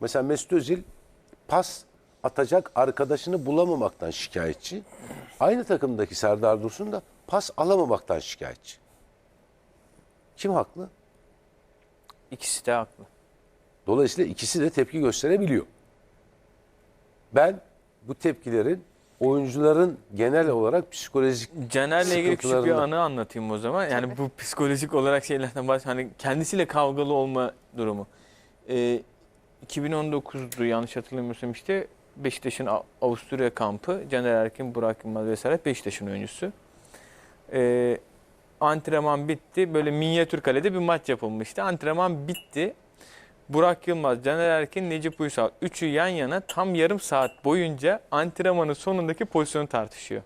Mesela Mesut Özil pas atacak arkadaşını bulamamaktan şikayetçi. Aynı takımdaki Serdar Dursun da pas alamamaktan şikayetçi. Kim haklı? İkisi de haklı. Dolayısıyla ikisi de tepki gösterebiliyor. Ben bu tepkilerin oyuncuların genel olarak psikolojik Caner'le ilgili küçük bir anı anlatayım o zaman. Yani bu psikolojik olarak şeylerden bahs hani kendisiyle kavgalı olma durumu. Ee, 2019'du yanlış hatırlamıyorsam işte Beşiktaş'ın Avusturya kampı. Caner Erkin, Burak Yılmaz vesaire Beşiktaş'ın oyuncusu. Ee, antrenman bitti. Böyle minyatür kalede bir maç yapılmıştı. Antrenman bitti. Burak Yılmaz, Caner Erkin, Necip Uysal. Üçü yan yana tam yarım saat boyunca antrenmanın sonundaki pozisyonu tartışıyor.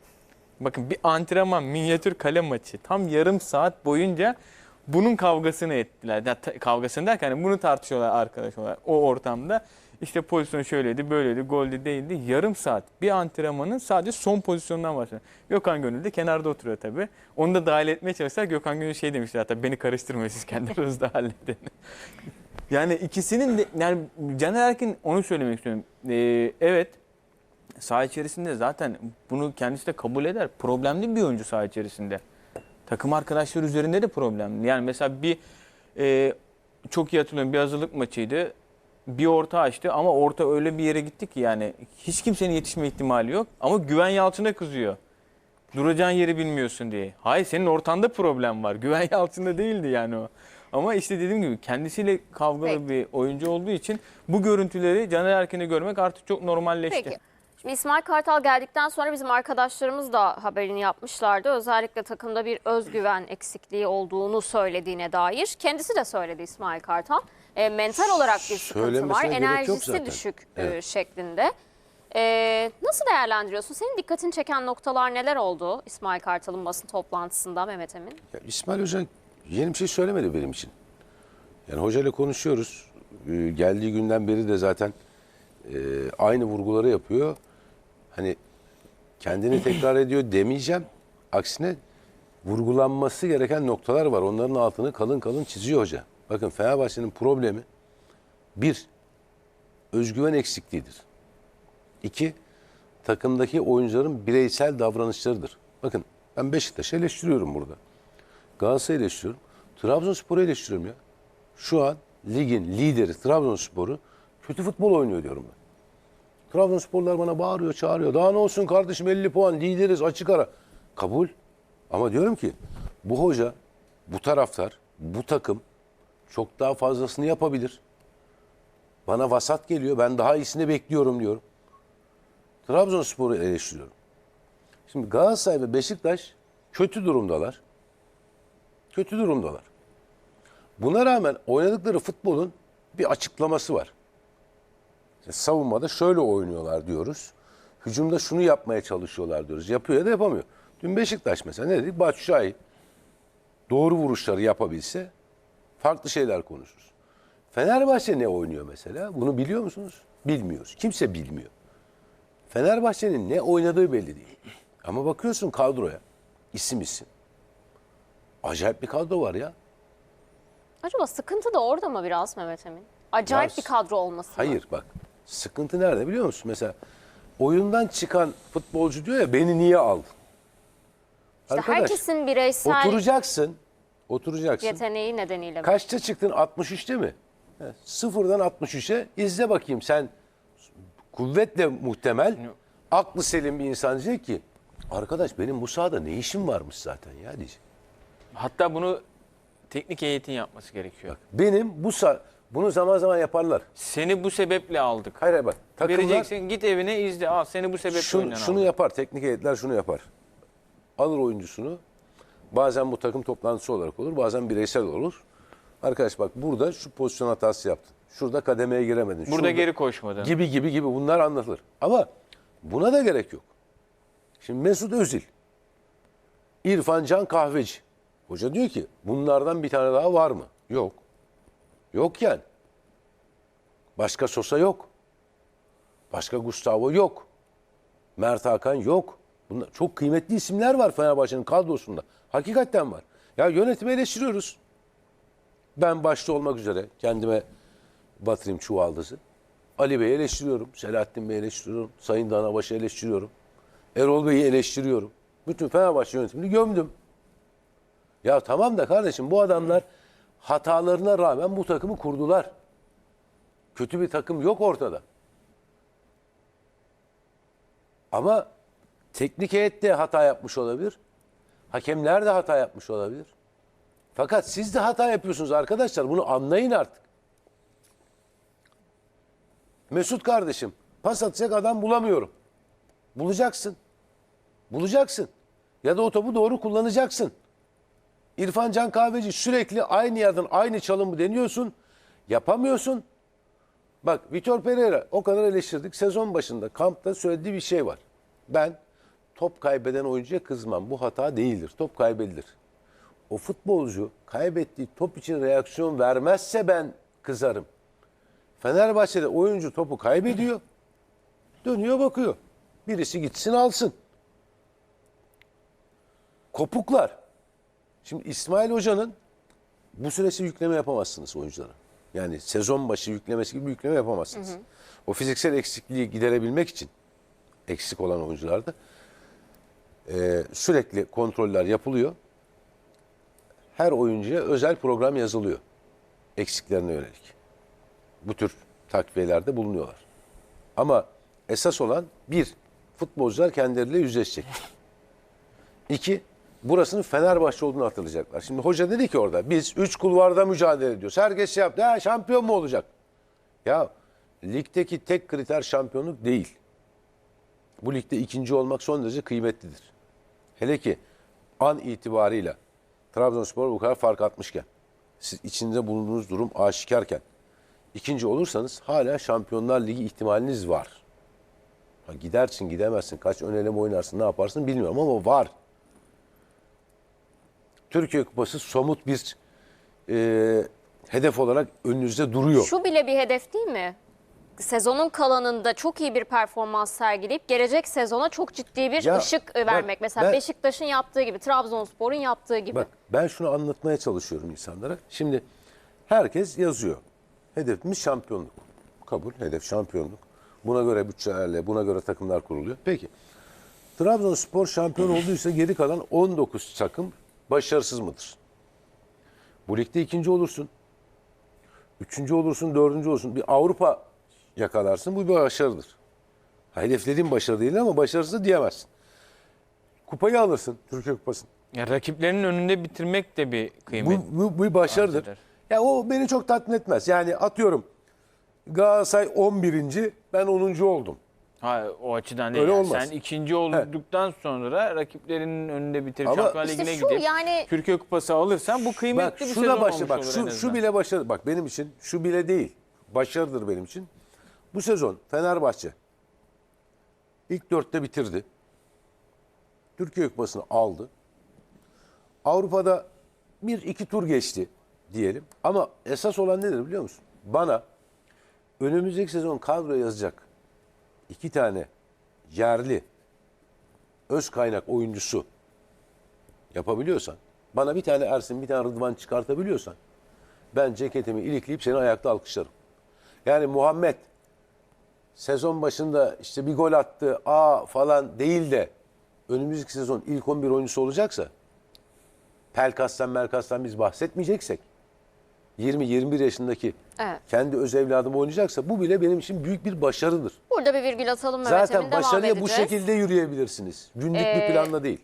Bakın bir antrenman, minyatür kale maçı tam yarım saat boyunca bunun kavgasını ettiler. Ya, kavgasını derken hani bunu tartışıyorlar arkadaş olarak o ortamda. İşte pozisyon şöyleydi, böyleydi, goldü değildi. Yarım saat bir antrenmanın sadece son pozisyonundan başlıyor. Gökhan Gönül de kenarda oturuyor tabii. Onu da dahil etmeye çalıştılar. Gökhan Gönül şey demişti hatta beni karıştırmayın siz kendi aranızda halledin. Yani ikisinin de yani Caner Erkin onu söylemek istiyorum. Ee, evet saha içerisinde zaten bunu kendisi de kabul eder. Problemli bir oyuncu saha içerisinde. Takım arkadaşları üzerinde de problemli. Yani mesela bir e, çok iyi hatırlıyorum bir hazırlık maçıydı. Bir orta açtı ama orta öyle bir yere gitti ki yani hiç kimsenin yetişme ihtimali yok. Ama Güven Yalçın'a kızıyor. Duracağın yeri bilmiyorsun diye. Hayır senin ortanda problem var. Güven Yalçın'da değildi yani o. Ama işte dediğim gibi kendisiyle kavgalı Peki. bir oyuncu olduğu için bu görüntüleri Caner Erkin'e görmek artık çok normalleşti. Peki. Şimdi İsmail Kartal geldikten sonra bizim arkadaşlarımız da haberini yapmışlardı. Özellikle takımda bir özgüven eksikliği olduğunu söylediğine dair. Kendisi de söyledi İsmail Kartal. E, mental olarak bir sıkıntı var. Söylemesine gerek yok Enerjisi zaten. düşük e, Evet. şeklinde. E, nasıl değerlendiriyorsun? Senin dikkatini çeken noktalar neler oldu İsmail Kartal'ın basın toplantısında Mehmet Emin? Ya İsmail Hoca yeni bir şey söylemedi benim için. Yani hocayla konuşuyoruz. Ee, geldiği günden beri de zaten e, aynı vurguları yapıyor. Hani kendini tekrar ediyor demeyeceğim. Aksine vurgulanması gereken noktalar var. Onların altını kalın kalın çiziyor hoca. Bakın Fenerbahçe'nin problemi bir, özgüven eksikliğidir. İki, takımdaki oyuncuların bireysel davranışlarıdır. Bakın ben Beşiktaş'ı eleştiriyorum burada. Galatasaray'ı eleştiriyorum. Trabzonspor'u eleştiriyorum ya. Şu an ligin lideri Trabzonspor'u kötü futbol oynuyor diyorum ben. Trabzonsporlar bana bağırıyor, çağırıyor. Daha ne olsun kardeşim 50 puan lideriz açık ara. Kabul. Ama diyorum ki bu hoca, bu taraftar, bu takım çok daha fazlasını yapabilir. Bana vasat geliyor. Ben daha iyisini bekliyorum diyorum. Trabzonspor'u eleştiriyorum. Şimdi Galatasaray ve Beşiktaş kötü durumdalar. Kötü durumdalar. Buna rağmen oynadıkları futbolun bir açıklaması var. İşte savunmada şöyle oynuyorlar diyoruz. Hücumda şunu yapmaya çalışıyorlar diyoruz. Yapıyor ya da yapamıyor. Dün Beşiktaş mesela ne dedik? Batshuayi doğru vuruşları yapabilse farklı şeyler konuşuruz. Fenerbahçe ne oynuyor mesela? Bunu biliyor musunuz? Bilmiyoruz. Kimse bilmiyor. Fenerbahçe'nin ne oynadığı belli değil. Ama bakıyorsun kadroya. isim isim. Acayip bir kadro var ya. Acaba sıkıntı da orada mı biraz Mehmet Emin? Acayip Ya, bir kadro olması mı? Hayır bak. Sıkıntı nerede biliyor musun? Mesela oyundan çıkan futbolcu diyor ya beni niye aldın? İşte Arkadaş herkesin bireysel oturacaksın. Oturacaksın. yeteneği nedeniyle? Kaçta çıktın? 63'te mi? He, Sıfırdan 63'e izle bakayım sen kuvvetle muhtemel aklı selim bir insan diyecek ki arkadaş benim bu sahada ne işim varmış zaten ya diyecek. Hatta bunu teknik heyetin yapması gerekiyor. Benim bu sah bunu zaman zaman yaparlar. Seni bu sebeple aldık. Hayır hayır bak takımlar Vereceksin git evine izle. Al seni bu sebeple şunu, oynayan şunu aldık. yapar teknik heyetler şunu yapar. Alır oyuncusunu bazen bu takım toplantısı olarak olur bazen bireysel olur. Arkadaş bak burada şu pozisyon hatası yaptın. Şurada kademeye giremedin. Burada Şurada- geri koşmadın. gibi gibi gibi bunlar anlatılır. Ama buna da gerek yok. Şimdi Mesut Özil, İrfan Can Kahveci. Hoca diyor ki bunlardan bir tane daha var mı? Yok. Yok yani. Başka Sosa yok. Başka Gustavo yok. Mert Hakan yok. Bunlar çok kıymetli isimler var Fenerbahçe'nin kadrosunda. Hakikaten var. Ya yönetimi eleştiriyoruz. Ben başta olmak üzere kendime batırayım çuvaldızı. Ali Bey'i eleştiriyorum. Selahattin Bey'i eleştiriyorum. Sayın Danabaş'ı eleştiriyorum. Erol Bey'i eleştiriyorum. Bütün Fenerbahçe yönetimini gömdüm. Ya tamam da kardeşim bu adamlar hatalarına rağmen bu takımı kurdular. Kötü bir takım yok ortada. Ama teknik heyet de hata yapmış olabilir. Hakemler de hata yapmış olabilir. Fakat siz de hata yapıyorsunuz arkadaşlar. Bunu anlayın artık. Mesut kardeşim pas atacak adam bulamıyorum. Bulacaksın. Bulacaksın. Ya da o topu doğru kullanacaksın. İrfan Can Kahveci sürekli aynı yerden aynı çalımı deniyorsun. Yapamıyorsun. Bak Vitor Pereira o kadar eleştirdik. Sezon başında kampta söylediği bir şey var. Ben top kaybeden oyuncuya kızmam. Bu hata değildir. Top kaybedilir. O futbolcu kaybettiği top için reaksiyon vermezse ben kızarım. Fenerbahçe'de oyuncu topu kaybediyor. Dönüyor bakıyor. Birisi gitsin alsın. Kopuklar. Şimdi İsmail Hoca'nın bu süresi yükleme yapamazsınız oyunculara. Yani sezon başı yüklemesi gibi bir yükleme yapamazsınız. O fiziksel eksikliği giderebilmek için eksik olan oyuncularda e, sürekli kontroller yapılıyor. Her oyuncuya özel program yazılıyor. Eksiklerine yönelik. Bu tür takviyelerde bulunuyorlar. Ama esas olan bir, futbolcular kendileriyle yüzleşecek. İki, burasının Fenerbahçe olduğunu hatırlayacaklar. Şimdi hoca dedi ki orada biz üç kulvarda mücadele ediyoruz. Herkes şey yaptı. Ha, şampiyon mu olacak? Ya ligdeki tek kriter şampiyonluk değil. Bu ligde ikinci olmak son derece kıymetlidir. Hele ki an itibarıyla Trabzonspor bu kadar fark atmışken, siz içinde bulunduğunuz durum aşikarken, ikinci olursanız hala Şampiyonlar Ligi ihtimaliniz var. Ha, gidersin gidemezsin, kaç ön eleme oynarsın, ne yaparsın bilmiyorum ama var. Türkiye Kupası somut bir e, hedef olarak önünüzde duruyor. Şu bile bir hedef değil mi? Sezonun kalanında çok iyi bir performans sergileyip gelecek sezona çok ciddi bir Ya, ışık e, bak, vermek. Mesela ben- Beşiktaş'ın yaptığı gibi, Trabzonspor'un yaptığı gibi. Bak ben şunu anlatmaya çalışıyorum insanlara. Şimdi herkes yazıyor. Hedefimiz şampiyonluk. Kabul, hedef şampiyonluk. Buna göre bütçelerle, buna göre takımlar kuruluyor. Peki. Trabzonspor şampiyon olduysa geri kalan 19 takım başarısız mıdır? Bu ligde ikinci olursun. Üçüncü olursun, dördüncü olursun. Bir Avrupa yakalarsın. Bu bir başarıdır. Ha, Hedeflediğin başarı değil ama başarısız diyemezsin. Kupayı alırsın, Türkiye Kupası'nı. Ya rakiplerinin önünde bitirmek de bir Bu, kıymet. bu, bu bir başarıdır. Ya o beni çok tatmin etmez. Yani atıyorum Galatasaray 11. ben 10. oldum. Ha, o açıdan değil. Öyle yani. olmaz. Sen ikinci olduktan sonra rakiplerinin önünde bitirip Ama- Şampiyonlar İşte Ligi'ne gidip yani- Türkiye Kupası alırsan bu kıymetli Bak bir şu sezon da başarı olmuş bak olur şu şu bile başarı. Bak benim için şu bile değil. Başarıdır benim için. Bu sezon Fenerbahçe ilk dörtte bitirdi. Türkiye Kupası'nı aldı. Avrupa'da bir iki tur geçti diyelim. Ama esas olan nedir biliyor musun? Bana önümüzdeki sezon kadro yazacak iki tane yerli öz kaynak oyuncusu yapabiliyorsan, bana bir tane Ersin, bir tane Rıdvan çıkartabiliyorsan, ben ceketimi ilikleyip seni ayakta alkışlarım. Yani Muhammed sezon başında işte bir gol attı, a falan değil de önümüzdeki sezon ilk 11 oyuncusu olacaksa, Pelkas'tan Merkas'tan biz bahsetmeyeceksek, 20-21 yaşındaki Evet. kendi öz evladım oynayacaksa bu bile benim için büyük bir başarıdır. Burada bir virgül atalım Mehmet Zaten Emin, devam başarıya bu edeceğiz. şekilde yürüyebilirsiniz. Günlük Ee, bir planla değil.